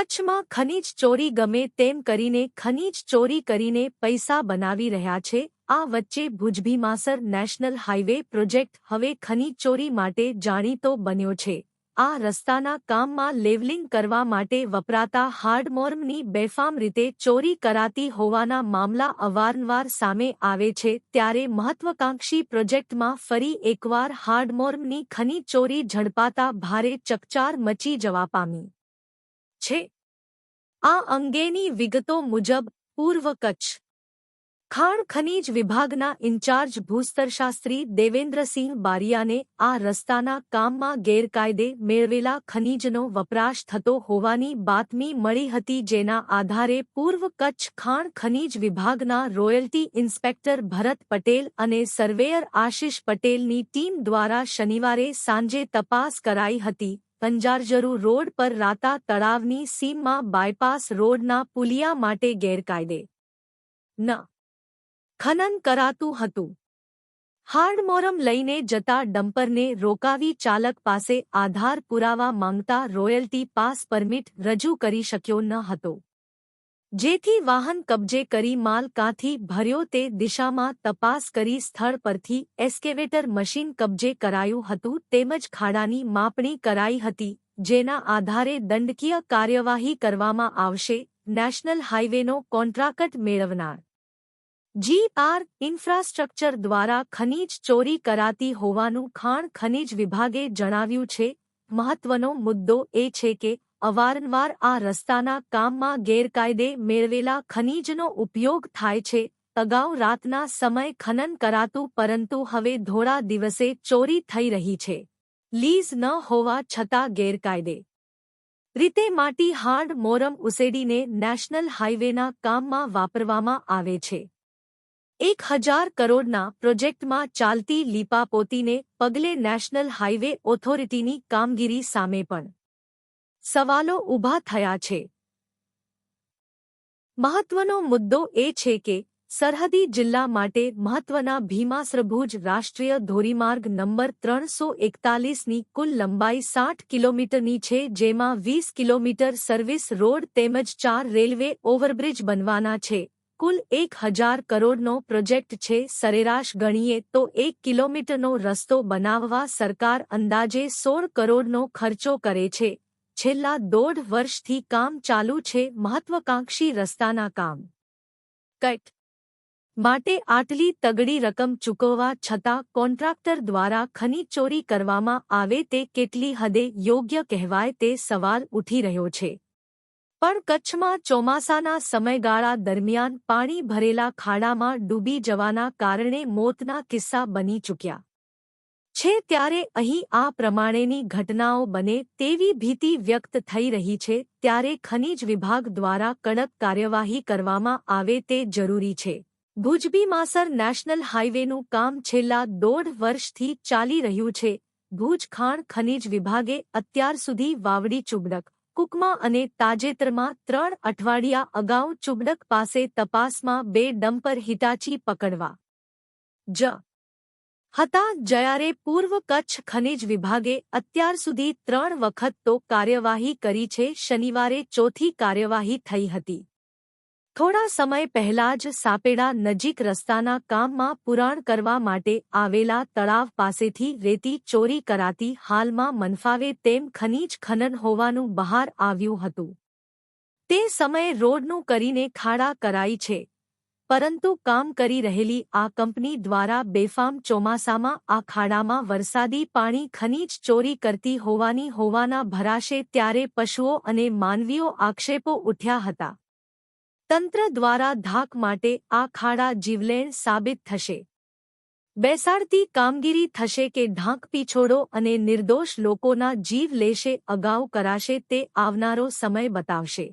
કચ્છમાં ખનીજ ચોરી ગમે તેમ કરીને ખનીજ ચોરી કરીને પૈસા બનાવી રહ્યા છે. આ વચ્ચે ભુજભીમાસર નેશનલ હાઇવે પ્રોજેક્ટ હવે ખનીજ ચોરી માટે જાણીતો બન્યો છે. આ રસ્તાના કામમાં લેવલિંગ કરવા માટે વપરાતા હાર્ડમોર્મની બેફામ રીતે ચોરી કરાતી હોવાના મામલા અવારનવાર સામે આવે છે. ત્યારે મહત્વકાંક્ષી પ્રોજેક્ટમાં ફરી એકવાર હાર્ડમોર્મની ખનીજ ચોરી ઝડપાતા ભારે ચકચાર મચી જવા પામી. છે? આ અંગેની વિગતો મુજબ પૂર્વ કચ્છ. ખાણ ખનીજ વિભાગના ઇન્ચાર્જ ભૂસ્તરશાસ્ત્રી દેવેન્દ્રસિંહ બારિયાને આ રસ્તાના કામમાં ગેરકાયદે મેળવેલા ખનીજનો વપરાશ થતો હોવાની બાતમી મળી હતી જેના આધારે પૂર્વ કચ્છ ખાણ ખનીજ વિભાગના રોયલ્ટી ઇન્સ્પેક્ટર ભરત પટેલ અને સર્વેયર આશિષ પટેલની ટીમ દ્વારા શનિવારે સાંજે તપાસ કરાઈ હતી. પંજારજરુ રોડ પર રાતા તળાવની સીમમાં બાયપાસ રોડના પુલિયા માટે ગેરકાયદે. ન. ખનન કરાતું હતું. હાર્ડમોરમ લઈને જતા ડમ્પરને રોકાવી ચાલક પાસે આધાર પુરાવા માંગતા રોયલ્ટી પાસ પરમિટ રજૂ કરી શક્યો ન હતો. જેથી વાહન કબજે કરી માલ કાંથી ભર્યો તે દિશામાં તપાસ કરી સ્થળ પરથી એસ્કેવેટર મશીન કબજે કરાયું હતું તેમજ ખાડાની માપણી કરાઈ હતી, જેના આધારે દંડકીય કાર્યવાહી કરવામાં આવશે, નેશનલ હાઇવેનો કોન્ટ્રાક્ટ મેળવનાર. જીઆર ઇન્ફ્રાસ્ટ્રક્ચર દ્વારા ખનીજ ચોરી કરાતી હોવાનું ખાણ ખનીજ વિભાગે જણાવ્યું છે, મહત્વનો મુદ્દો એ છે કે અવારનવાર આ રસ્તાના કામમાં ગેરકાયદે મેળવેલા ખનીજનો ઉપયોગ થાય છે. અગાઉ રાતના સમય ખનન કરાતું, પરંતુ હવે ધોળા દિવસે ચોરી થઈ રહી છે. લીઝ ન હોવા છતાં ગેરકાયદે રીતે માટી હાર્ડ મોરમ ઉસેડીને નેશનલ હાઇવેના કામમાં વાપરવામાં આવે છે. એક હજાર કરોડના પ્રોજેક્ટમાં ચાલતી લીપાપોતીને પગલે નેશનલ હાઇવે ઓથોરિટીની કામગીરી સામે પણ સવાલો ઊભા થયા છે. મહત્વનો મુદ્દો એ છે કે સરહદી જિલ્લા માટે મહત્વના ભીમાસરભુજ રાષ્ટ્રીય ધોરીમાર્ગ નંબર ત્રણસો એકતાલીસની કુલ લંબાઈ સાઠ કિલોમીટરની છે, જેમાં વીસ કિલોમીટર સર્વિસ રોડ તેમજ ચાર રેલવે ઓવરબ્રિજ બનવાના છે. કુલ એક હજાર કરોડનો પ્રોજેક્ટ છે, સરેરાશ ગણીએ તો એક કિલોમીટરનો રસ્તો બનાવવા સરકાર અંદાજે સોળ કરોડનો ખર્ચો કરે છે. છેલ્લા દોઢ વર્ષથી કામ ચાલુ છે મહત્વકાંક્ષી રસ્તાના કામ. કટ. માટે આટલી તગડી રકમ ચૂકવવા છતાં કોન્ટ્રાક્ટર દ્વારા ખનીચોરી કરવામાં આવે તે કેટલી હદે યોગ્ય કહેવાય તે સવાલ ઉઠી રહ્યો છે. પણ કચ્છમાં ચોમાસાના સમયગાળા દરમિયાન પાણી ભરેલા ખાડામાં ડૂબી જવાના કારણે મોતના કિસ્સા બની ચૂક્યા. છે ત્યારે અહીં આ પ્રમાણેની ઘટનાઓ બને તેવી ભીતિ વ્યક્ત થઈ રહી છે ત્યારે ખનીજ વિભાગ દ્વારા કડક કાર્યવાહી કરવામાં આવે તે જરૂરી છે. ભુજબીમાસર નેશનલ હાઇવેનું કામ છેલ્લા દોઢ વર્ષથી ચાલી રહ્યું છે. ભુજ ખાણ ખનીજ વિભાગે અત્યાર સુધી વાવડી ચુબડક કુકમા અને તાજેતરમાં ત્રણ અઠવાડિયા અગાઉ ચુબડક પાસે તપાસમાં બે ડમ્પર હિટાચી પકડવા. જ હતા જયારે પૂર્વ કચ્છ ખનિજ વિભાગે અત્યાર સુધી ત્રણ વખત તો કાર્યવાહી કરી છે, શનિવારે ચોથી કાર્યવાહી થઈ હતી. થોડા સમય પહેલા જ સાપેડા નજીક રસ્તાના કામમાં પુરાણ કરવા માટે આવેલા તળાવ પાસેથી રેતી ચોરી કરાતી હાલમાં મનફાવે તેમ ખનીજ ખનન હોવાનું બહાર આવ્યું હતું. તે સમયે રોડનું કરીને ખાડા કરાઈ છે. પરંતુ કામ કરી રહેલી આ કંપની દ્વારા બેફામ ચોમાસામાં, આ ખાડામાં વરસાદી પાણી ખનીજ ચોરી કરતી હોવાની હોવાના ભરાશે ત્યારે પશુઓ અને માનવીઓ આક્ષેપો ઉઠ્યા હતા. તંત્ર દ્વારા ધાક માટે આ ખાડા જીવલેણ સાબિત થશે. બેસાડતી કામગીરી થશે કે ઢાંક પીછોડો અને નિર્દોષ લોકોના જીવ લેશે, અગાઉ કરાશે તે આવનારો સમય બતાવશે.